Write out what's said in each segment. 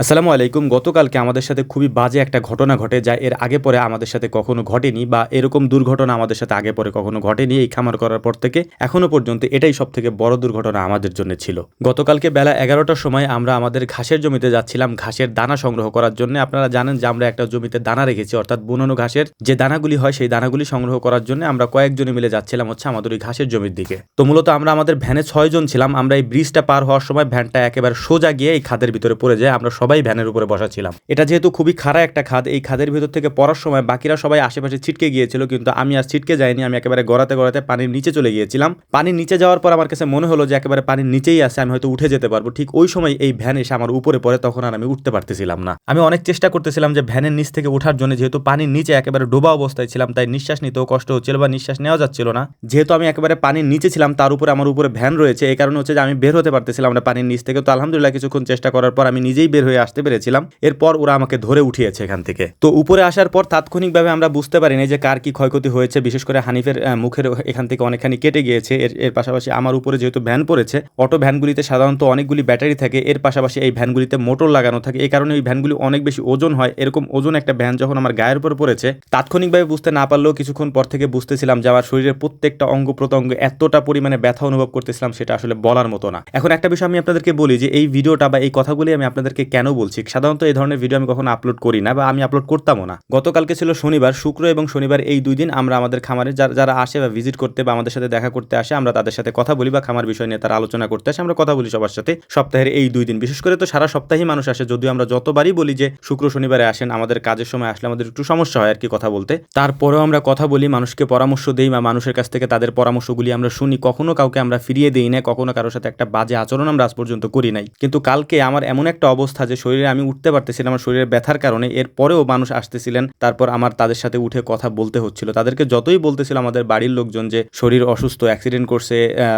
আসসালামু আলাইকুম। গতকালকে আমাদের সাথে খুবই বাজে একটা ঘটনা ঘটে যা এর আগে পরে আমাদের সাথে কখনো ঘটেনি বা এরকম দুর্ঘটনা আমাদের সাথে আগে পরে কখনো ঘটেনি এই খামার করার পর থেকে। এখনও পর্যন্ত এটাই সব থেকে বড় দুর্ঘটনা আমাদের জন্য ছিল। গতকালকে বেলা এগারোটার সময় আমরা আমাদের ঘাসের জমিতে যাচ্ছিলাম ঘাসের দানা সংগ্রহ করার জন্য। আপনারা জানেন যে আমরা একটা জমিতে দানা রেখেছি, অর্থাৎ বুননো ঘাসের যে দানাগুলি হয় সেই দানাগুলি সংগ্রহ করার জন্য আমরা কয়েকজনে মিলে যাচ্ছিলাম হচ্ছে আমাদের ওই ঘাসের জমির দিকে। তো মূলত আমরা আমাদের ভ্যানে ছয়জন ছিলাম। আমরা এই ব্রিজটা পার হওয়ার সময় ভ্যানটা একেবারে সোজা গিয়ে এই খাদের ভিতরে পড়ে যায়। আমরা সবাই ভ্যানের উপরে বসা ছিলাম। এটা যেহেতু খুবই খাড়া একটা খাদ, এই খাদের ভিতর থেকে পড়ার সময় বাকিরা সবাই আশেপাশে ছিটকে গিয়েছিল, কিন্তু আমি আর ছিটকে যাইনি, আমি একেবারে গড়াতে গড়াতে পানির নিচে চলে গিয়েছিলাম। পানির নিচে যাওয়ার পর আমার কাছে মনে হলো যে একেবারে পানির নিচেই আছে, আমি হয়তো উঠে যেতে পারব। ঠিক ওই সময় এই ভ্যান এসে আমার উপরে পড়ে, তখন আর আমি উঠতে পারতেছিলাম না। আমি অনেক চেষ্টা করতেছিলাম যে ভ্যানের নিচ থেকে ওঠার জন্য, যেহেতু পানির নিচে একেবারে ডোবা অবস্থায় ছিলাম, তাই নিঃশ্বাস নিতেও কষ্ট হচ্ছিল বা নিঃশ্বাস নেওয়া যাচ্ছিল না। যেহেতু আমি একেবারে পানির নিচে ছিলাম, তার উপরে আমার উপরে ভ্যান রয়েছে, এই কারণে হচ্ছে যে আমি বের হতে পারতেছিলাম না পানির নিচ থেকে। তো আলহামদুলিল্লাহ, কিছুক্ষণ চেষ্টা করার পর আমি নিজেই বের হয়ে আসতে পেরেছিলাম। এরপর ওরা আমাকে ধরে উঠিয়েছে এখান থেকে। তো উপরে আসার পর তাৎক্ষণিকভাবে আমরা বুঝতে পারিনি যে কার কি ক্ষয়ক্ষতি হয়েছে। বিশেষ করে হানিফের মুখের এখান থেকে অনেকখানি কেটে গিয়েছে। এর এর পাশাপাশি আমার উপরে যেহেতু ভ্যান পড়েছে, অটো ভ্যানগুলিতে সাধারণত অনেকগুলি ব্যাটারি থাকে। এর পাশাপাশি এই ভ্যানগুলিতে মোটর লাগানো থাকে। এই কারণে এই ভ্যানগুলি অনেক বেশি ওজন হয়। এরকম ওজন একটা ভ্যান যখন আমার গায়ের উপর পড়েছে, তাৎক্ষণিকভাবে বুঝতে না পারলেও কিছুক্ষণ পর থেকে বুঝতেছিলাম যে আমার শরীরের প্রত্যেকটা অঙ্গ প্রত্যঙ্গ এতটা পরিমাণে ব্যথা অনুভব করতেছিলাম, সেটা আসলে বলার মতো না। এখন একটা বিষয় আমি আপনাদেরকে বলি যে, এই ভিডিওটা বা এই কথাগুলি আমি আপনাদেরকে বলছি? সাধারণত এই ধরনের ভিডিও আমি কখনো আপলোড করি না বা আমি আপলোড করতামও না। গতকালকে ছিল শনিবার, শুক্র এবং শনিবার এই দুই দিন আমরা আমাদের খামারে যারা যারা আসে বা ভিজিট করতে বা আমাদের সাথে দেখা করতে আসে, আমরা তাদের সাথে কথা বলি বা খামার বিষয় নিয়ে তারা আলোচনা করতে আসে, আমরা কথা বলি সবার সাথে সপ্তাহের এই দুই দিন। বিশেষ করে তো সারা সপ্তাহেই মানুষ আসে, যদিও আমরা যতবারই বলি যে শুক্র, শনিবারে আসেন, আমাদের কাজের সময় আসলে আমাদের একটু সমস্যা হয় আর কি কথা বলতে। তারপরেও আমরা কথা বলি, মানুষকে পরামর্শ দিই বা মানুষের কাছ থেকে তাদের পরামর্শগুলি আমরা শুনি, কখনো কাউকে আমরা ফিরিয়ে দিই না, কখনো কারোর সাথে একটা বাজে আচরণ আমরা আজ পর্যন্ত করি নাই। কিন্তু কালকে আমার এমন একটা অবস্থা যে শরীরে আমি উঠতে পারতেছিলাম আমার শরীরের ব্যথার কারণে, এরপরেও মানুষ আসতেছিলেন। তারপর আমার তাদের সাথে উঠে কথা বলতে হচ্ছিল। তাদেরকে যতই বলতেছিল আমাদের বাড়ির লোকজন যে শরীর অসুস্থ অ্যাক্সিডেন্ট করছে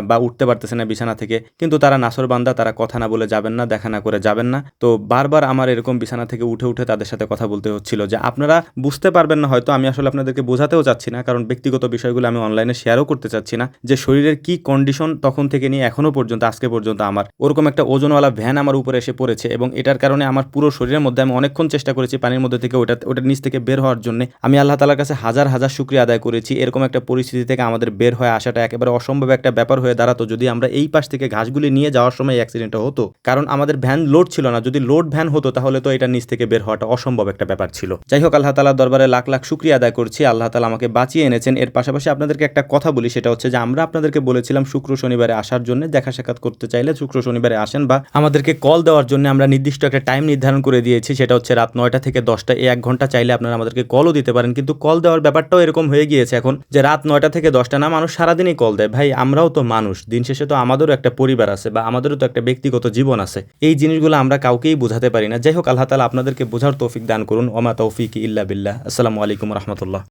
বা উঠতে পারতেছে না বিছানা থেকে, কিন্তু তারা নাসর বান্দা, তারা কথা না বলে যাবেন না, দেখা না করে যাবেন না। তো বারবার আমার এরকম বিছানা থেকে উঠে উঠে তাদের সাথে কথা বলতে হচ্ছিল যে, আপনারা বুঝতে পারবেন না হয়তো, আমি আসলে আপনাদেরকে বোঝাতেও চাচ্ছি না, কারণ ব্যক্তিগত বিষয়গুলো আমি অনলাইনে শেয়ারও করতে চাচ্ছি না, যে শরীরের কি কন্ডিশন তখন থেকে নিয়ে, এখনও পর্যন্ত, আজকে পর্যন্ত আমার। ওরকম একটা ওজনওয়ালা ভ্যান আমার উপরে এসে পড়েছে এবং এটার কারণে আমার পুরো শরীরের মধ্যে আমি অনেকক্ষণ চেষ্টা করেছি পানির মধ্যে থেকে ওটা ওটার নিচ থেকে বের হওয়ার জন্য। আমি আল্লাহ তালার কাছে হাজার হাজার শুক্রিয়া আদায় করেছি। এরকম একটা পরিস্থিতি থেকে আমাদের বের হয়ে আসাটা একেবারে অসম্ভব একটা ব্যাপার হয়ে দাঁড়াতো যদি আমরা এই পাশ থেকে ঘাসগুলি নিয়ে যাওয়ার সময় অ্যাক্সিডেন্টটা হতো। কারণ আমাদের ভ্যান লোড ছিল না। যদি লোড ভ্যান হতো তাহলে তো এটা নিচ থেকে বের হওয়াটা অসম্ভব একটা ব্যাপার ছিল। যাই হোক, আল্লাহ তালার দরবারে লাখ লাখ শুক্রিয়া আদায় করছি। আল্লাহ তালা আমাকে বাঁচিয়ে এনেছেন। এর পাশাপাশি আপনাদেরকে একটা কথা বলি, সেটা হচ্ছে যে আমরা আপনাদেরকে বলেছিলাম শুক্র শনিবারে আসার জন্য দেখা সাক্ষাৎ করতে চাইলে শুক্র শনিবারে আসেন বা আমাদেরকে কল দেওয়ার জন্য আমরা নির্দিষ্ট একটা টাইম নির্ধারণ করে দিয়েছি, সেটা হচ্ছে রাত নয়টা থেকে দশটা এই এক ঘণ্টা চাইলে আপনারা আমাদেরকে কলও দিতে পারেন, কিন্তু কল দেওয়ার ব্যাপারটাও এরকম হয়ে গিয়েছে এখন যে রাত নয়টা থেকে দশটা না, মানুষ সারাদিনই কল দেয়। ভাই, আমরাও তো মানুষ, দিন শেষে তো আমাদেরও একটা পরিবার আছে বা আমাদেরও তো একটা ব্যক্তিগত জীবন আছে। এই জিনিসগুলো আমরা কাউকেই বোঝাতে পারি না। যাই হোক, আল্লাহ তালা আপনাদেরকে বোঝার তৌফিক দান করুন। ওমা তৌফিক ইল্লা বিল্লাহ। আসসালামু আলাইকুম রহমতুল্লাহ।